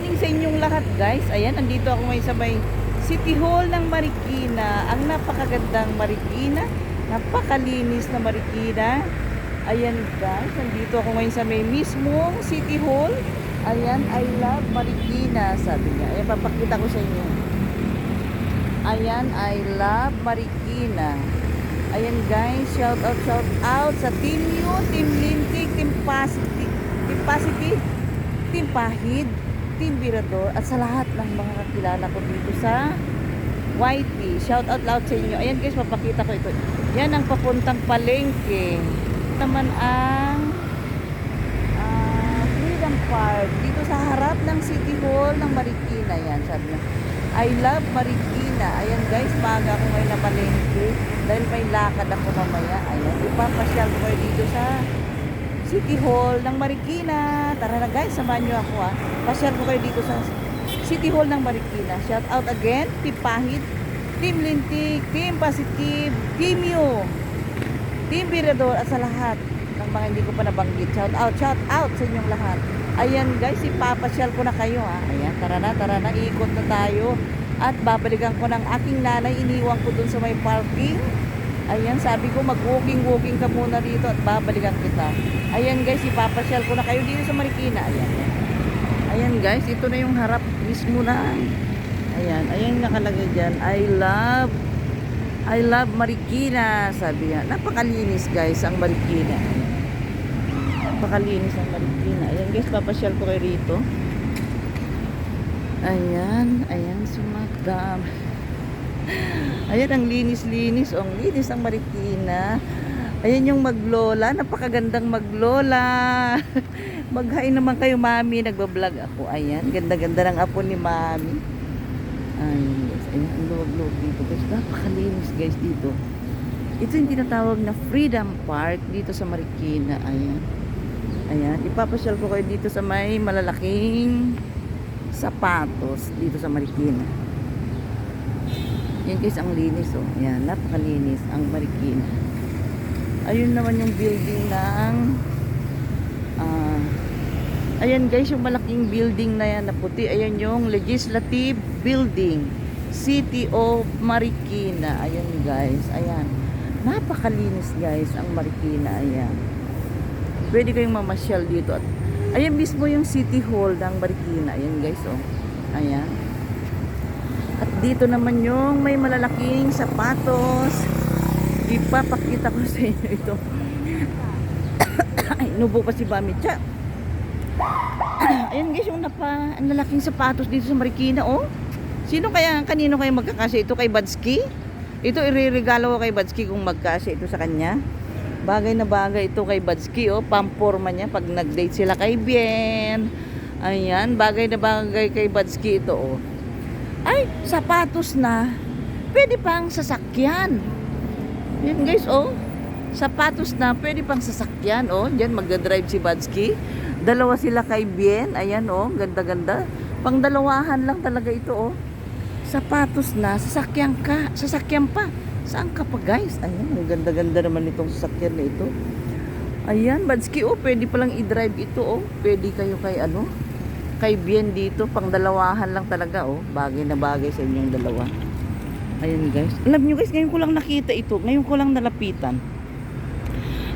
morning sa inyong lahat guys. Ayan, nandito ako ngayon sa may City Hall ng Marikina. Ang napakagandang Marikina. Napakalinis na Marikina. Ayan guys, nandito ako ngayon sa may mismong City Hall. Ayan, I love Marikina, sabi niya. Ayan, papakita ko sa inyo. Ayan, I love Marikina. Ayan guys, shout out, shout out sa Team U, Team Lintik, Team Positive, Team Positive, Team Pahid, Team Birador, at sa lahat ng mga kakilala ko dito sa YT. Shout out loud sa inyo. Ayan guys, papakita ko ito. Yan ang papuntang palengke. Naman ang ah, Freedom Park. Dito sa harap ng City Hall ng Marikina. Yan, sabi niya. I love Marikina. Ayan guys, maaga ako ngayon na palengke. Dahil may lakad ako mamaya. Ayan, ipapasyal ko kayo dito sa City Hall ng Marikina. Tara na guys, samahan nyo ako ha. Pasyal ko kayo dito sa City Hall ng Marikina. Shout out again, Team Pahid, Team Lintik, Team Positive, Team U, Team Birador at sa lahat ng mga hindi ko pa nabanggit. Shout out, shout out sa inyong lahat. Ayan guys, ipapasyal ko na kayo ha. Ayan, tara na, tara na, ikot na tayo. At babalikan ko ng aking nanay, iniwan ko dun sa may parking. Ayan, sabi ko mag-walking-walking ka muna dito at babalikan kita. Ayan guys, ipapasyal ko na kayo dito sa Marikina. Ayan. Ayan guys, ito na yung harap mismo na. Ayan, ayan nakalagay dyan. I love, I love Marikina. Sabi niya. Napakalinis guys ang Marikina. Napakalinis ang Marikina. Ayan guys, papasyal ko kayo rito. Ayan, ayan si Madam. Ayan ang linis-linis. Oh, ang linis ang Marikina. Ayan yung maglola. Napakagandang maglola. Mag-hi naman kayo, mami. Nagbablog ako. Ayan. Ganda-ganda ng apo ni mami. Ayan, guys. Ayan, ang luwag-luwag dito, guys. Napakalinis, guys, dito. Ito yung tinatawag na Freedom Park dito sa Marikina. Ayan. Ayan. Ipapasyal ko kayo dito sa may malalaking sapatos dito sa Marikina. Yan guys, ang linis oh. Ayan, napakalinis ang Marikina. Ayun naman yung building ng ah Ayan guys, yung malaking building na yan na puti. Ayan yung Legislative Building. City of Marikina. Ayan guys, ayan. Napakalinis guys ang Marikina. Ayan. Pwede kayong mamasyal dito. At ayan mismo yung City Hall ng Marikina. Ayan guys, oh. Ayan. At dito naman yung may malalaking sapatos. Ipapakita ko sa inyo ito. Ay, nubo pa si Bami. Tsa. Ayan guys, yung napa, ang lalaking sapatos dito sa Marikina, oh. Sino kaya, kanino kaya magkakasya ito? Kay Badsky? Ito, iririgalo ko kay Badsky kung magkasya ito sa kanya. Bagay na bagay ito kay Badsky, oh. Pamporma niya pag nag-date sila kay Bien. Ayan, bagay na bagay kay Badsky ito, oh. Ay, sapatos na. Pwede pang sasakyan. Yan guys, oh. Sapatos na, pwede pang sasakyan, oh. Diyan magdadrive si Badsky. Dalawa sila kay Bien. Ayan, oh. Ganda-ganda. Pang dalawahan lang talaga ito, oh. Sapatos na, sasakyan ka. Sasakyan pa. Saan ka pa, guys? Ayan, ang ganda-ganda naman itong sasakyan na ito. Ayan, Badsky, oh. Pwede palang i-drive ito, oh. Pwede kayo kay ano, kay Bien dito. Pang dalawahan lang talaga, oh. Bagay na bagay sa inyong dalawa. Ayan, guys. Alam nyo, guys, ngayon ko lang nakita ito. Ngayon ko lang nalapitan.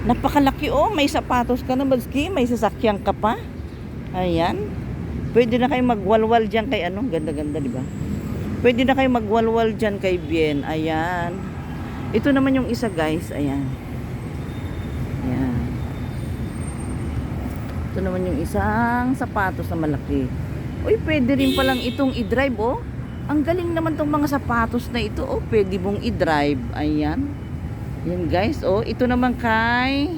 Napakalaki oh, may sapatos ka na Badsky, may sasakyan ka pa. Ayan. Pwede na kayo magwalwal diyan kay ano, ganda-ganda, di ba? Pwede na kayo magwalwal diyan kay Bien. Ayan. Ito naman yung isa, guys. Ayan. Ito naman yung isang sapatos na malaki. Uy, pwede rin palang itong i-drive, oh. Ang galing naman tong mga sapatos na ito, oh. Pwede mong i-drive. Ayan. Yan guys, oh, ito naman kay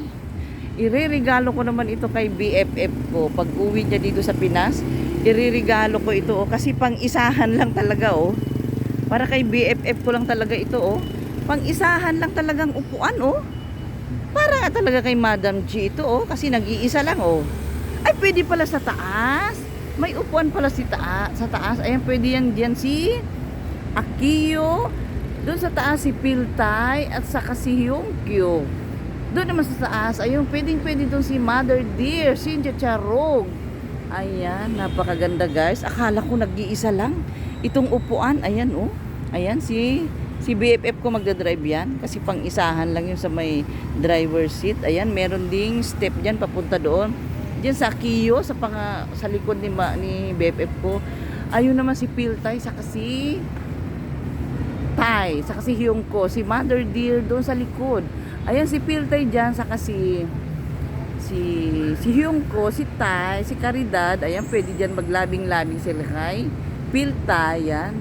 ireregalo ko naman ito kay BFF ko pag uwi niya dito sa Pinas. Ireregalo ko ito oh, kasi pang isahan lang talaga oh. Para kay BFF ko lang talaga ito oh. Pang isahan lang talagang upuan oh. Para talaga kay Madam G ito oh, kasi nag-iisa lang oh. Ay pwede pala sa taas. May upuan pala si ta sa taas. Ayan pwede yan diyan si Akiyo. Doon sa taas si Piltay at saka si Hyungkyo. Doon naman sa taas, ayun, pwedeng pwede doon si Mother Dear, Cynthia Charog. Ayan, napakaganda guys. Akala ko nag-iisa lang. Itong upuan, ayan oh. Ayan, si si BFF ko magdadrive yan. Kasi pang isahan lang yun sa may driver seat. Ayan, meron ding step dyan papunta doon. Diyan sa Kiyo, sa, panga, sa likod ni, ma, ni BFF ko. Ayun naman si Piltay, saka si Tay, saka si Hyung ko, si Mother Dear doon sa likod. Ayan si Piltay dyan, saka si si si Hyung ko, si Tay, si Caridad, ayan pwede diyan maglabing-labing sila kay Piltay, yan.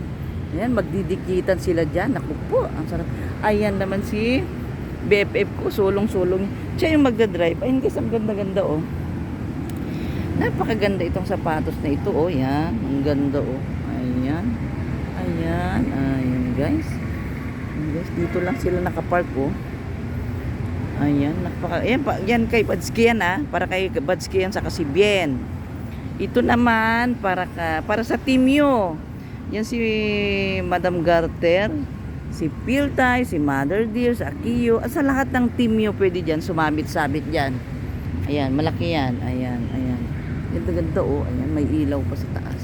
Ayan, magdidikitan sila diyan. Naku po, ang sarap. Ayan naman si BFF ko, sulong-sulong. Siya yung magdadrive. Ayun guys, ang ganda-ganda oh. Napakaganda itong sapatos na ito oh, yan. Ang ganda oh. Ayan. Ayan, ayan guys. Ayan, guys, dito lang sila nakapark oh. Ayan, napaka ayan, pa, yan kay Badsky yan ah, para kay Badsky yan sa Kasibien. Ito naman para ka, para sa Timyo. Yan si Madam Garter, si Piltay, si Mother Dear, si Akiyo, at sa lahat ng Timyo pwede diyan sumabit-sabit diyan. Ayan, malaki yan. Ayan, ayan. Ganda-ganda oh. Ayan, may ilaw pa sa taas.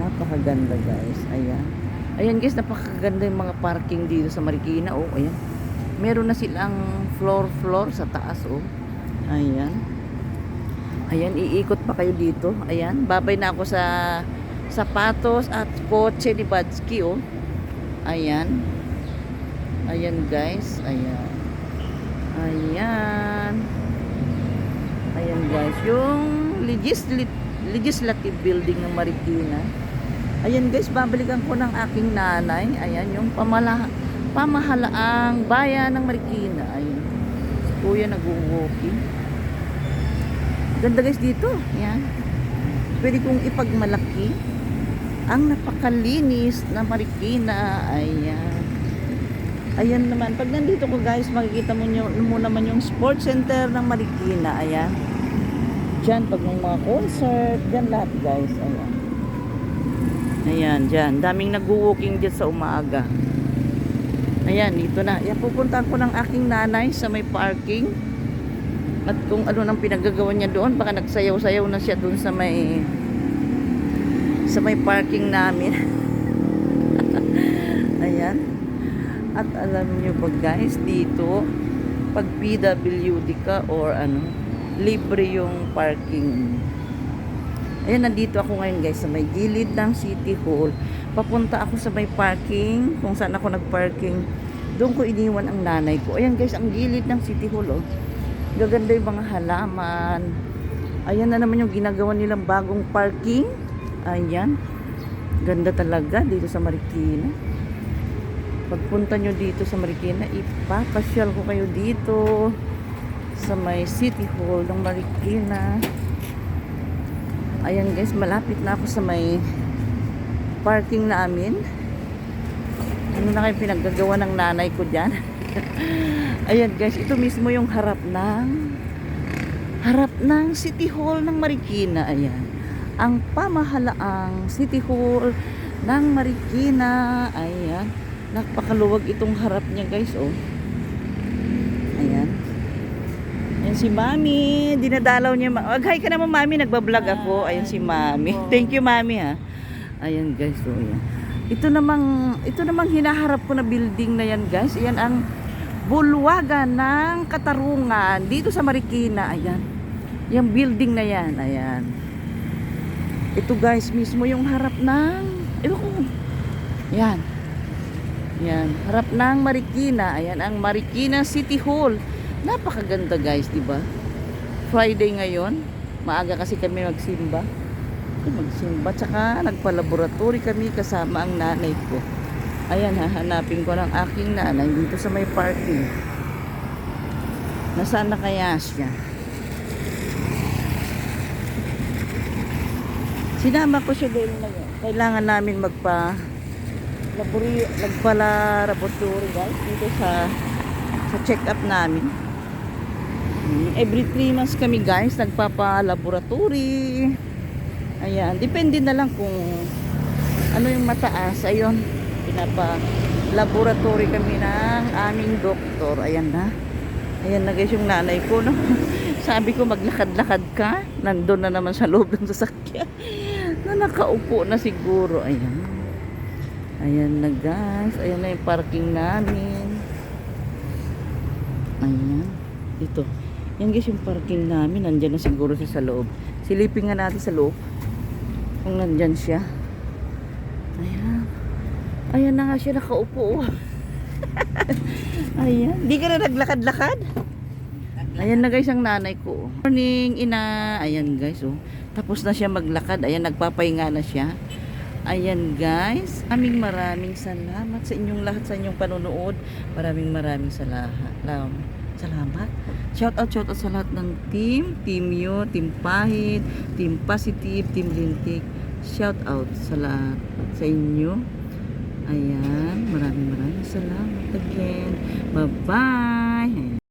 Napakaganda guys. Ayan. Ayan guys, napakaganda yung mga parking dito sa Marikina. Oh, ayan. Meron na silang floor-floor sa taas. Oh. Ayan. Ayan, iikot pa kayo dito. Ayan, babay na ako sa sapatos at kotse ni Badsky. Oh. Ayan. Ayan guys. Ayan. Ayan. Ayan guys, yung legislat legislative building ng Marikina. Ayan guys, babalikan ko ng aking nanay. Ayan, yung pamala pamahalaang bayan ng Marikina. Ayan. Si Kuya nag-walking. Ganda guys dito. Ayan. Pwede kong ipagmalaki ang napakalinis na Marikina. Ayan. Ayan naman. Pag nandito ko guys, makikita mo, nyo, mo naman yung sports center ng Marikina. Ayan. Diyan, pag may mga concert, diyan lahat guys. Ayan. Ayan, diyan. Daming nag-walking dyan sa umaga. Ayan, dito na. Ayan, pupuntahan ko ng aking nanay sa may parking. At kung ano nang pinagagawa niya doon, baka nagsayaw-sayaw na siya doon sa may sa may parking namin. Ayan. At alam niyo ba guys, dito pag PWD ka or ano, libre yung parking. Ayan, nandito ako ngayon guys sa may gilid ng City Hall. Papunta ako sa may parking, kung saan ako nagparking. Doon ko iniwan ang nanay ko. Ayan guys, ang gilid ng City Hall oh. Gaganda yung mga halaman. Ayan na naman yung ginagawa nilang bagong parking. Ayan. Ganda talaga dito sa Marikina. Pagpunta nyo dito sa Marikina, ipapasyal ko kayo dito sa may City Hall ng Marikina. Ayan guys, malapit na ako sa may parking namin. Ano na kayo pinaggagawa ng nanay ko dyan? Ayan guys, ito mismo yung harap ng harap ng City Hall ng Marikina. Ayan. Ang pamahalaang City Hall ng Marikina. Ayan. Napakaluwag itong harap niya guys, oh. Ayan. Ayan si Mami. Dinadalaw niya. ma- Mag-hi ka naman, Mami. Nagbablog ako. Ayan si Mami. Thank you, Mami, ha. Ayan, guys. So, ayan. Ito namang, ito namang hinaharap ko na building na yan, guys. Ayan ang bulwagan ng Katarungan dito sa Marikina. Ayan. Yung building na yan. Ayan. Ito, guys, mismo yung harap ng, ewan ko. Ayan. Yan, harap ng Marikina. Ayan ang Marikina City Hall. Napakaganda guys, di ba? Friday ngayon. Maaga kasi kami magsimba. Magsimba. Tsaka nagpa-laboratory kami kasama ang nanay ko. Ayan, hahanapin ko ng aking nanay dito sa may parking. Nasaan na kaya siya? Sinama ko siya dahil na kailangan namin magpa labori, nagpala laboratory guys dito sa sa check-up namin. Every 3 months kami guys nagpapa-laboratory. Ayan, depende na lang kung ano yung mataas. Ayun, pinapa-laboratory kami ng aming doktor. Ayan na. Ayan na guys yung nanay ko. No? Sabi ko maglakad-lakad ka. Nandun na naman sa loob ng sasakyan. na nakaupo na siguro. Ayan. Ayan na guys. Ayan na yung parking namin. Ayan. Dito. Yan guys yung parking namin. Nandyan na siguro siya sa loob. Silipin nga natin sa loob. Kung nandyan siya. Ayan. Ayan na nga siya nakaupo. Ayan. Di ka na naglakad-lakad? Ayan na guys ang nanay ko. Morning, ina. Ayan guys, oh. Tapos na siya maglakad. Ayan, nagpapahinga na siya. Ayan guys. Aming maraming salamat sa inyong lahat sa inyong panonood. Maraming maraming salamat. Salamat. Shout out, shout out sa lahat ng team. Team Yo, Team Pahit, Team Positive, Team Lintik. Shout out sa lahat sa inyo. Ayan. Maraming maraming salamat again. Bye-bye.